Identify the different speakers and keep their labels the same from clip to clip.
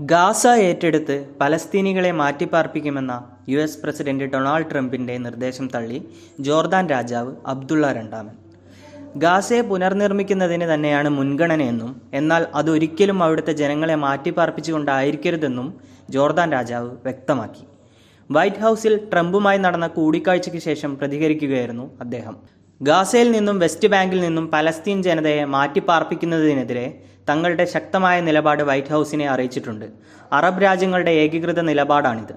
Speaker 1: Gaza ഏറ്റെടുത്ത് പലസ്തീനികളെ മാറ്റിപ്പാർപ്പിക്കുമെന്ന യു എസ് പ്രസിഡന്റ് ഡൊണാൾഡ് ട്രംപിന്റെ നിർദ്ദേശം തള്ളി ജോർദാൻ രാജാവ് അബ്ദുള്ള രണ്ടാമൻ. ഗാസയെ പുനർനിർമ്മിക്കുന്നതിന് തന്നെയാണ് മുൻഗണനയെന്നും എന്നാൽ അതൊരിക്കലും അവിടുത്തെ ജനങ്ങളെ മാറ്റിപ്പാർപ്പിച്ചുകൊണ്ടായിരിക്കരുതെന്നും ജോർദാൻ രാജാവ് വ്യക്തമാക്കി. വൈറ്റ് ഹൗസിൽ ട്രംപുമായി നടന്ന കൂടിക്കാഴ്ചയ്ക്ക് ശേഷം പ്രതികരിക്കുകയായിരുന്നു അദ്ദേഹം. ഗാസയിൽ നിന്നും വെസ്റ്റ് ബാങ്കിൽ നിന്നും പലസ്തീൻ ജനതയെ മാറ്റിപ്പാർപ്പിക്കുന്നതിനെതിരെ തങ്ങളുടെ ശക്തമായ നിലപാട് വൈറ്റ് ഹൗസിനെ അറിയിച്ചിട്ടുണ്ട്. അറബ് രാജ്യങ്ങളുടെ ഏകീകൃത നിലപാടാണിത്.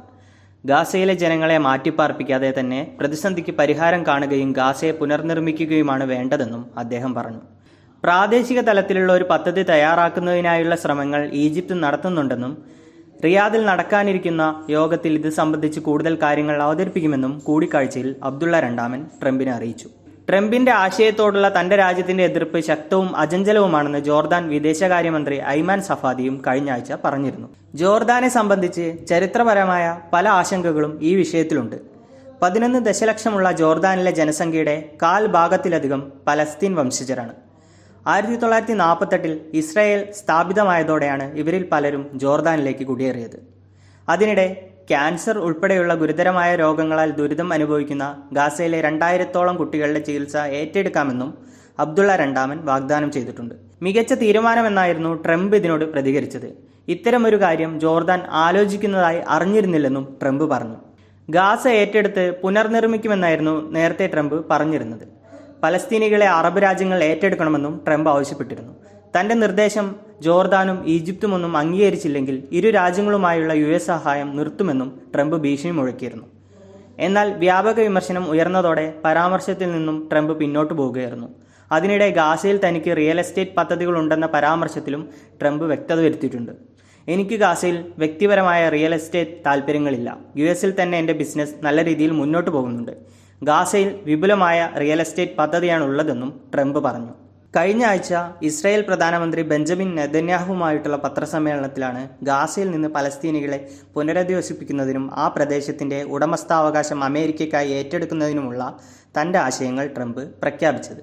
Speaker 1: ഗാസയിലെ ജനങ്ങളെ മാറ്റിപ്പാർപ്പിക്കാതെ തന്നെ പ്രതിസന്ധിക്ക് പരിഹാരം കാണുകയും ഗാസയെ പുനർനിർമ്മിക്കുകയുമാണ് വേണ്ടതെന്നും അദ്ദേഹം പറഞ്ഞു. പ്രാദേശിക തലത്തിലുള്ള ഒരു പദ്ധതി തയ്യാറാക്കുന്നതിനായുള്ള ശ്രമങ്ങൾ ഈജിപ്ത് നടത്തുന്നുണ്ടെന്നും റിയാദിൽ നടക്കാനിരിക്കുന്ന യോഗത്തിൽ ഇത് സംബന്ധിച്ച് കൂടുതൽ കാര്യങ്ങൾ അവതരിപ്പിക്കുമെന്നും കൂടിക്കാഴ്ചയിൽ അബ്ദുള്ള രണ്ടാമൻ ട്രംപിനെ അറിയിച്ചു. ട്രംപിന്റെ ആശയത്തോടുള്ള തന്റെ രാജ്യത്തിന്റെ എതിർപ്പ് ശക്തവും അചഞ്ചലവുമാണെന്ന് ജോർദാൻ വിദേശകാര്യമന്ത്രി ഐമാൻ സഫാദിയും കഴിഞ്ഞ ആഴ്ച പറഞ്ഞിരുന്നു. ജോർദാനെ സംബന്ധിച്ച് ചരിത്രപരമായ പല ആശങ്കകളും ഈ വിഷയത്തിലുണ്ട്. പതിനൊന്ന് ദശലക്ഷമുള്ള ജോർദാനിലെ ജനസംഖ്യയുടെ കാൽ ഭാഗത്തിലധികം പലസ്തീൻ വംശജരാണ്. ആയിരത്തി തൊള്ളായിരത്തി നാൽപ്പത്തെട്ടിൽ ഇസ്രായേൽ സ്ഥാപിതമായതോടെയാണ് ഇവരിൽ പലരും ജോർദാനിലേക്ക് കുടിയേറിയത്. അതിനിടെ ക്യാൻസർ ഉൾപ്പെടെയുള്ള ഗുരുതരമായ രോഗങ്ങളാൽ ദുരിതം അനുഭവിക്കുന്ന ഗാസയിലെ രണ്ടായിരത്തോളം കുട്ടികളുടെ ചികിത്സ ഏറ്റെടുക്കാമെന്നും അബ്ദുള്ള രണ്ടാമൻ വാഗ്ദാനം ചെയ്തിട്ടുണ്ട്. മികച്ച തീരുമാനമെന്നായിരുന്നു ട്രംപ് ഇതിനോട് പ്രതികരിച്ചത്. ഇത്തരമൊരു കാര്യം ജോർദാൻ ആലോചിക്കുന്നതായി അറിഞ്ഞിരുന്നില്ലെന്നും ട്രംപ് പറഞ്ഞു. ഗാസ ഏറ്റെടുത്ത് പുനർനിർമ്മിക്കുമെന്നായിരുന്നു നേരത്തെ ട്രംപ് പറഞ്ഞിരുന്നത്. പലസ്തീനികളെ അറബ് രാജ്യങ്ങൾ ഏറ്റെടുക്കണമെന്നും ട്രംപ് ആവശ്യപ്പെട്ടിരുന്നു. തന്റെ നിർദ്ദേശം ജോർദാനും ഈജിപ്തുമൊന്നും അംഗീകരിച്ചില്ലെങ്കിൽ ഇരു രാജ്യങ്ങളുമായുള്ള യു എസ് സഹായം നിർത്തുമെന്നും ട്രംപ് ഭീഷണി മുഴക്കിയിരുന്നു. എന്നാൽ വ്യാപക വിമർശനം ഉയർന്നതോടെ പരാമർശത്തിൽ നിന്നും ട്രംപ് പിന്നോട്ട് പോവുകയായിരുന്നു അതിനിടെ ഗാസയിൽ തനിക്ക് റിയൽ എസ്റ്റേറ്റ് പദ്ധതികളുണ്ടെന്ന പരാമർശത്തിലും ട്രംപ് വ്യക്തത വരുത്തിയിട്ടുണ്ട്. എനിക്ക് ഗാസയിൽ വ്യക്തിപരമായ റിയൽ എസ്റ്റേറ്റ് താല്പര്യങ്ങളില്ല യു എസിൽ തന്നെ എന്റെ ബിസിനസ് നല്ല രീതിയിൽ മുന്നോട്ട് പോകുന്നുണ്ട്. ഗാസയിൽ വിപുലമായ റിയൽ എസ്റ്റേറ്റ് പദ്ധതിയാണ് ഉള്ളതെന്നും ട്രംപ് പറഞ്ഞു. കഴിഞ്ഞ ആഴ്ച ഇസ്രായേൽ പ്രധാനമന്ത്രി ബെഞ്ചമിൻ നെതന്യാഹുമായിട്ടുള്ള പത്രസമ്മേളനത്തിലാണ് ഗാസയിൽ നിന്ന് പലസ്തീനികളെ പുനരധിവസിപ്പിക്കുന്നതിനും ആ പ്രദേശത്തിന്റെ ഉടമസ്ഥാവകാശം അമേരിക്കയ്ക്കായി ഏറ്റെടുക്കുന്നതിനുമുള്ള തന്റെ ആശയങ്ങൾ ട്രംപ് പ്രഖ്യാപിച്ചത്.